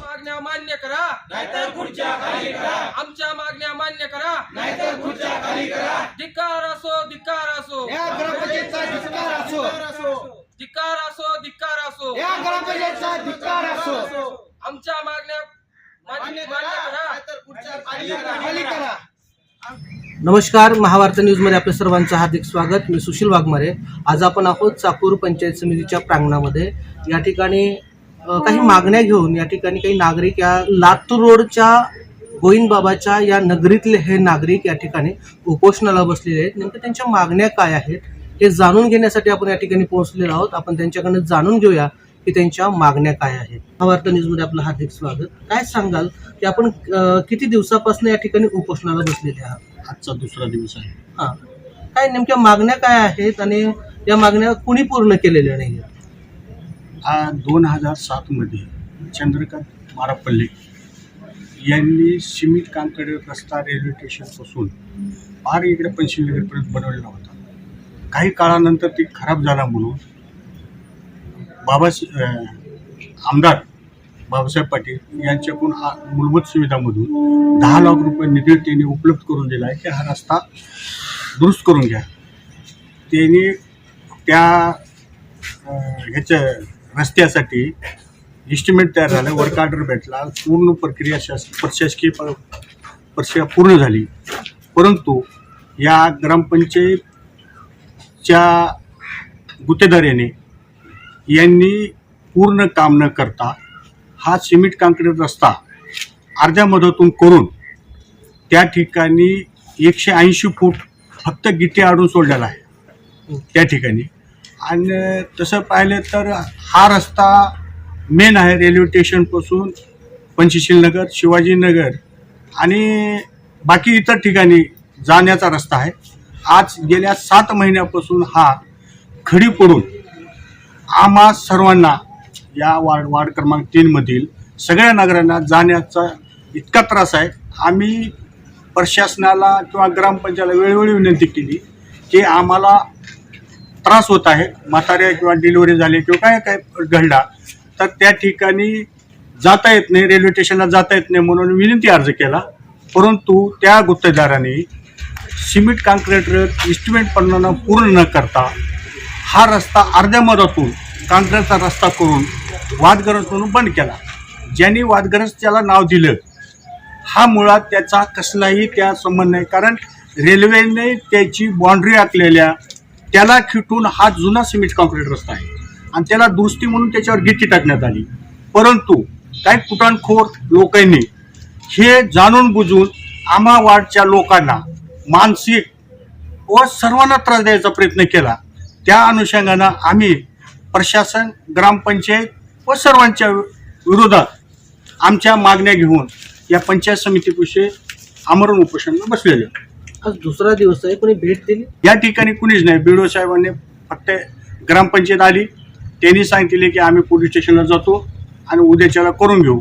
मागण्या मान्य करा. नाहीतर खुर्च्या खाली करा. आमच्या मागण्या मान्य करा. नाहीतर खुर्च्या खाली करा. धिक्कार असो धिक्कार असो. या ग्रामपंचायतचा धिक्कार असो. धिक्कार असो धिक्कार असो. या ग्रामपंचायतचा धिक्कार असो. आमच्या मागण्या मान्य मान्य करा. खाली करा. नमस्कार महावार्ता न्यूजमध्ये आपल्या सर्वांचं हार्दिक स्वागत. मी सुशील वाघमारे. आज आपण आहोत चाकूर पंचायत समितीच्या प्रांगणामध्ये. या ठिकाणी काही मागण्या घेऊन या ठिकाणी काही नागरिक या लातूर रोडच्या गोविंदबाबाच्या या नगरीतले हे नागरिक या ठिकाणी उपोषणाला बसलेले आहेत. नेमकं त्यांच्या मागण्या काय आहेत हे जाणून घेण्यासाठी आपण या ठिकाणी पोहोचलेलो आहोत. आपण त्यांच्याकडनं जाणून घेऊया. की त्यांच्या मागण्या काय आहेत? महावार्ता न्यूजमध्ये आपलं हार्दिक स्वागत. काय सांगाल की आपण किती दिवसापासून या ठिकाणी उपोषणाला बसलेले आहात? आजचा दुसरा दिवस आहे. हा. काय नेमक्या मागण्या काय आहेत आणि या मागण्या कुणी पूर्ण केलेल्या नाही हा दोन हजार सातमध्ये चंद्रकांत मारापल्ले यांनी सिमित कांकडे रस्ता रेल्वे स्टेशनपासून पार इकडे पंचशीलनगरपर्यंत बनवलेला होता. काही काळानंतर ती खराब झाला म्हणून बाबा आमदार बाबासाहेब पाटील यांच्याकडून हा मूलभूत सुविधामधून दहा लाख रुपये निधी त्यांनी उपलब्ध करून दिला आहे की हा रस्ता दुरुस्त करून घ्या. त्यांनी त्या ह्याच्या रस्त्यासाठी इस्टिमेट तयार झालं वर्क ऑर्डर भेटला पूर्ण प्रक्रिया शास प्रशासकीय प- प्रक्रिया पूर्ण झाली. परंतु या ग्रामपंचायतच्या गुत्तेदाराने यांनी पूर्ण काम न करता हा सिमेंट काँक्रीट रस्ता अर्ध्या मधातून करून त्या ठिकाणी एकशे ऐंशी फूट फक्त गिट्टी आडून सोडलेला आहे. त्या ठिकाणी. आणि तसं पाहिलं तर हा रस्ता मेन आहे रेल्वे स्टेशनपासून पंचशील नगर शिवाजीनगर आणि बाकी इतर ठिकाणी जाण्याचा रस्ता आहे. आज गेल्या सात महिन्यापासून हा खडी पडून आम्हा सर्वांना या वार्ड वार्ड क्रमांक तीनमधील सगळ्या नागरिकांना जाण्याचा इतका त्रास आहे. आम्ही प्रशासनाला किंवा ग्रामपंचायतला वेळोवेळी विनंती केली की आम्हाला त्रास होत आहे. म्हाताऱ्या किंवा डिलिव्हरी झाली किंवा काय काय घडला तर त्या ठिकाणी जाता येत नाही रेल्वे स्टेशनला जाता येत नाही म्हणून विनंती अर्ज केला. परंतु त्या गुत्तेदाराने सिमेंट काँक्रीट इस्टिमेट पन्नानं पूर्ण न करता हा रस्ता अर्ध्या मधातून काँक्रीटचा रस्ता करून वादग्रस्त म्हणून बंद केला. ज्यांनी वादग्रस्त त्याला नाव दिलं हा मुळात त्याचा कसलाही त्या संबंध नाही. कारण रेल्वेने त्याची बाँड्री आखलेल्या त्याला खिटून हा जुना सिमेंट कॉन्क्रीट रस्ता आहे. आणि त्याला दुरुस्ती म्हणून त्याच्यावर गिट्टी टाकण्यात आली. परंतु काही कुटाणखोर लोकांनी हे जाणून बुजून आम्हा वार्डच्या लोकांना मानसिक व सर्वांना त्रास द्यायचा प्रयत्न केला. त्या अनुषंगानं आम्ही प्रशासन ग्रामपंचायत व सर्वांच्या विरोधात आमच्या मागण्या घेऊन या पंचायत समितीविषयी आमरण उपोषणाला बसलेले. आज दुसरा दिवस आहे कोणी भेट दिली? या ठिकाणी कुणीच नाही. बी साहेबांनी फक्त ग्रामपंचायत आली. त्यांनी सांगितले की आम्ही पोलीस स्टेशनला जातो आणि उद्याच्याला करून घेऊ.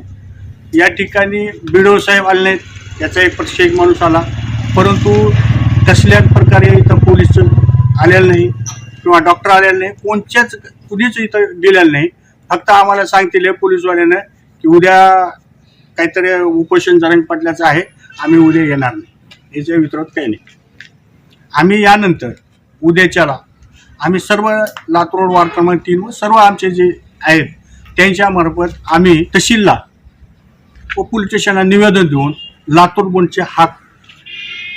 या ठिकाणी बी साहेब आले नाहीत याचा एक प्रत्येक माणूस आला. परंतु कसल्याच प्रकारे इथं पोलीस आलेलं नाही किंवा डॉक्टर आलेलं नाही. कोणत्याच कुणीच इथं दिलेलं नाही. फक्त आम्हाला सांगतील पोलीसवाल्यानं की उद्या काहीतरी उपोषण जरंग पटल्याचं आहे आम्ही उद्या येणार नाही. याच्या विरोध काही नाही. आम्ही यानंतर उद्याच्याला आम्ही सर्व लातूर रोड वार्ड क्रमांक तीन व सर्व आमचे जे आहेत त्यांच्यामार्फत आम्ही तहसीलला व पोलीस स्टेशनला निवेदन देऊन लातूर बंदचे हाक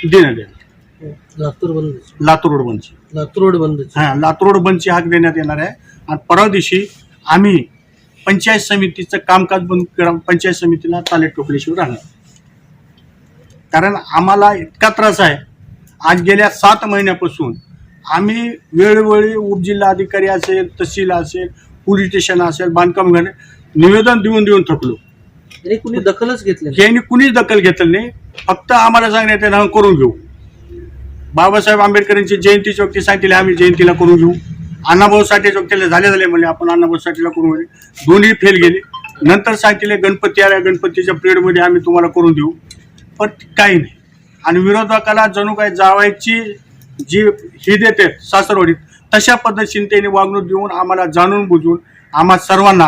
देण्यात येणार. लातूर बंद लातूर रोड बंदचे. लातूर रोड बंद हां लातूर रोड बंदची हाक देण्यात येणार आहे. आणि परवा दिवशी आम्ही पंचायत समितीचं कामकाज बंद पंचायत समितीला चालेट टोपल्याशिवाय राहणार. कारण आम्हाला इतका त्रास आहे. आज गेल्या सात महिन्यापासून आम्ही वेळोवेळी उपजिल्हा अधिकारी असेल तहसील असेल पोलीस स्टेशन असेल बांधकाम घाणे निवेदन देऊन देऊन थकलो. कुणी दखलच घेतली. यांनी कुणीच दखल घेतली नाही. फक्त आम्हाला सांगण्यात येणार करून घेऊ. बाबासाहेब आंबेडकरांची जयंती चौकटी सांगितली आम्ही जयंतीला करून घेऊ. अण्णाभाऊ साठे चौकटीला झाले झाले म्हणले आपण अण्णाभाऊ साठेला करून घेऊ दोन्ही फेल गेले. नंतर सांगितले गणपती आल्या गणपतीच्या पिरियडमध्ये आम्ही तुम्हाला करून देऊ. पण काही नाही. आणि विरोधकाला जणू काय जावायची जी ही देते सासरवाडीत तशा पद्धतीने त्यांनी वागणूक देऊन आम्हाला जाणून बुजून आम्हा सर्वांना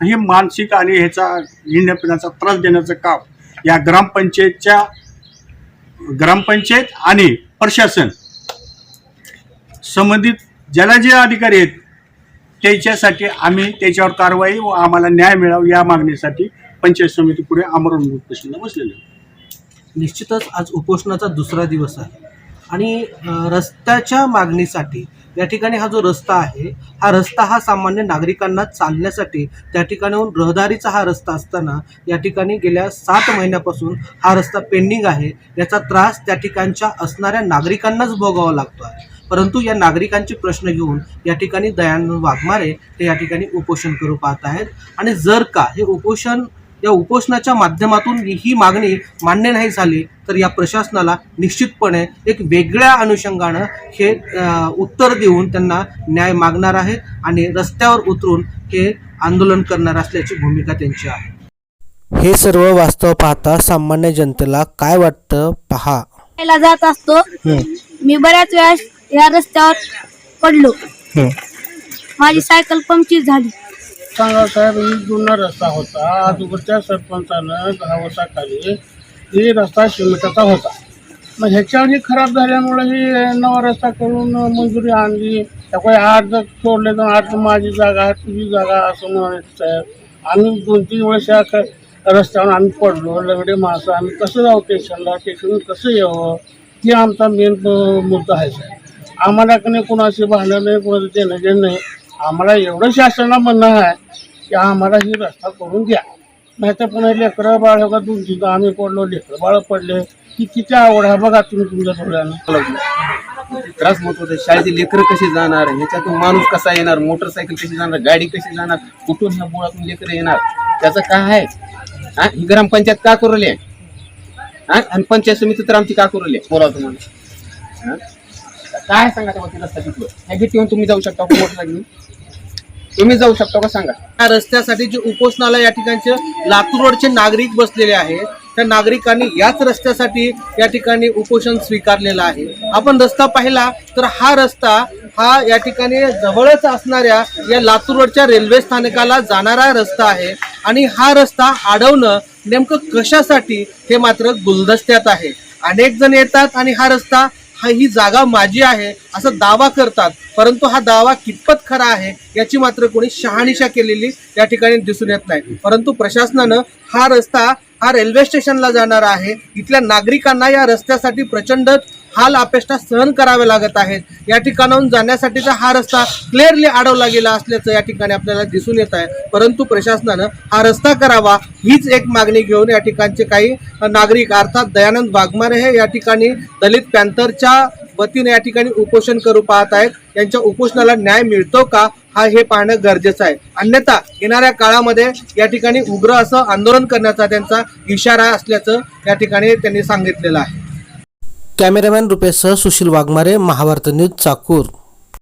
हे मानसिक आणि ह्याचा हिंडण्यापिण्याचा त्रास देण्याचं काम या ग्रामपंचायतच्या ग्रामपंचायत आणि प्रशासन संबंधित ज्याला जे अधिकारी आहेत त्याच्यासाठी आम्ही त्याच्यावर कारवाई व आम्हाला न्याय मिळावा या मागणीसाठी पंचायत समिती पुढे आमरण उपोषणाला बसलेले निश्चितच आज उपोषणाचा दुसरा दिवस आहे. आणि रस्त्याच्या मागणीसाठी या ठिकाणी हा जो रस्ता आहे हा रस्ता हा सामान्य नागरिकांना चालण्यासाठी त्या ठिकाणाहून रहदारीचा हा रस्ता असताना या ठिकाणी गेल्या सात महिन्यापासून हा रस्ता पेंडिंग आहे. याचा त्रास त्या ठिकाणच्या असणाऱ्या नागरिकांनाच भोगावा लागतो आहे. परंतु या नागरिकांचे प्रश्न घेऊन या ठिकाणी दयानंद वाघमारे हे या ठिकाणी उपोषण करू पाहत आहेत. आणि जर का हे उपोषण या उपोषणाच्या माध्यमातून ही मागणी मान्य नाही झाली तर या प्रशासनाला निश्चितपणे एक वेगळ्या अनुषंगानं हे उत्तर देऊन त्यांना न्याय मागणार आहेत आणि रस्त्यावर उतरून हे आंदोलन करणार असल्याची भूमिका त्यांची आहे. हे सर्व वास्तव पाहता सामान्य जनतेला काय वाटतं? पहा. ला जात असतो. मी बऱ्याच वेळा या रस्त्यावर पडलो. माझी सायकल पंक्चर झाली. सांगा साहेब ही जुना रस्ता होता. अगोदरच्या सरपंचानं दहा वर्षाखाली ही रस्ता शिमिटाचा होता. मग ह्याच्यावरही खराब झाल्यामुळे ही नवा रस्ता करून मंजुरी आणली. त्यामुळे आज सोडले तर आठ माझी जागा आहे तुझी जागा असं म्हणायचं साहेब. आम्ही दोन तीन वेळेस या क- रस्त्यावर आम्ही पडलो. लगडे माणसं आम्ही कसं जाऊ स्टेशनला? स्टेशन कसं यावं? हे आमचा मेन मुद्दा आहे साहेब. आम्हाला कोणी कुणाशी कोणाशी भांडण नाही कोणाचं देणं घेणं नाही. आम्हाला एवढं शासनाला म्हणणं आहे की आम्हाला ही रस्ता करून द्या. नाही तर पुन्हा लेकरं बाळ बघा का दोन आम्ही पडलो लेकरं बाळ पडले. की किती आवड आहे बघा तुम्ही तुमच्या डोळ्यानं त्रास महत्त्वाचा आहे शाळेचे लेकरं कसे जाणार? ह्याच्यातून माणूस कसा येणार? मोटरसायकल कशी जाणार? गाडी कशी जाणार? कुठून ह्या बोळातून लेकरं येणार? त्याचं काय आहे? हा? ही ग्रामपंचायत का करू आहे? हा? आणि पंचायत समिती तर आमची का करू आहे? बोला तुम्हाला हा? काय सांगा तेव्हा रस्ता तिथलं ह्या घेऊन तुम्ही जाऊ शकता का मोटरसायकल तुम्ही जाऊ शकता का सांगा? या रस्त्यासाठी जे उपोषणाला या ठिकाणचे लातूर रोडचे नागरिक बसलेले आहेत त्या नागरिकांनी याच रस्त्यासाठी या ठिकाणी उपोषण स्वीकारलेलं आहे. आपण रस्ता पाहिला तर हा रस्ता हा या ठिकाणी जवळच असणाऱ्या या लातूर रोडच्या रेल्वे स्थानकाला जाणारा रस्ता आहे आणि हा रस्ता अडवणं नेमकं कशासाठी हे मात्र गुलदस्त्यात आहे. अनेक जण येतात आणि हा रस्ता हा ही जागा माझी आहे असं दावा करतात. परंतु हा दावा कितपत खरा आहे याची मात्र कोणी शहानिशा केलेली या ठिकाणी दिसून येत नाही. परंतु प्रशासनानं हा रस्ता हा रेल्वे स्टेशनला जाणारा आहे. इथल्या नागरिकांना या रस्त्यासाठी प्रचंड हाल अपेष्टा सहन करावे लागत आहेत. या ठिकाणाहून जाण्यासाठीचा हा रस्ता क्लिअरली अडवला गेला असल्याचं या ठिकाणी आपल्याला दिसून येत आहे. परंतु प्रशासनानं हा रस्ता करावा हीच एक मागणी घेऊन या ठिकाणचे काही नागरिक अर्थात दयानंद वाघमारे हे या ठिकाणी दलित पॅन्थरच्या वतीने या ठिकाणी उपोषण करू पाहत आहेत. यांच्या उपोषणाला न्याय मिळतो का? हा हे पाहणं गरजेचं आहे. अन्यथा येणाऱ्या काळामध्ये या ठिकाणी उग्र असं आंदोलन करण्याचा त्यांचा इशारा असल्याचं या ठिकाणी त्यांनी सांगितलेलं आहे. कॅमेरामॅन रुपेशसह सुशील वाघमारे महाभारत न्यूज चाकूर.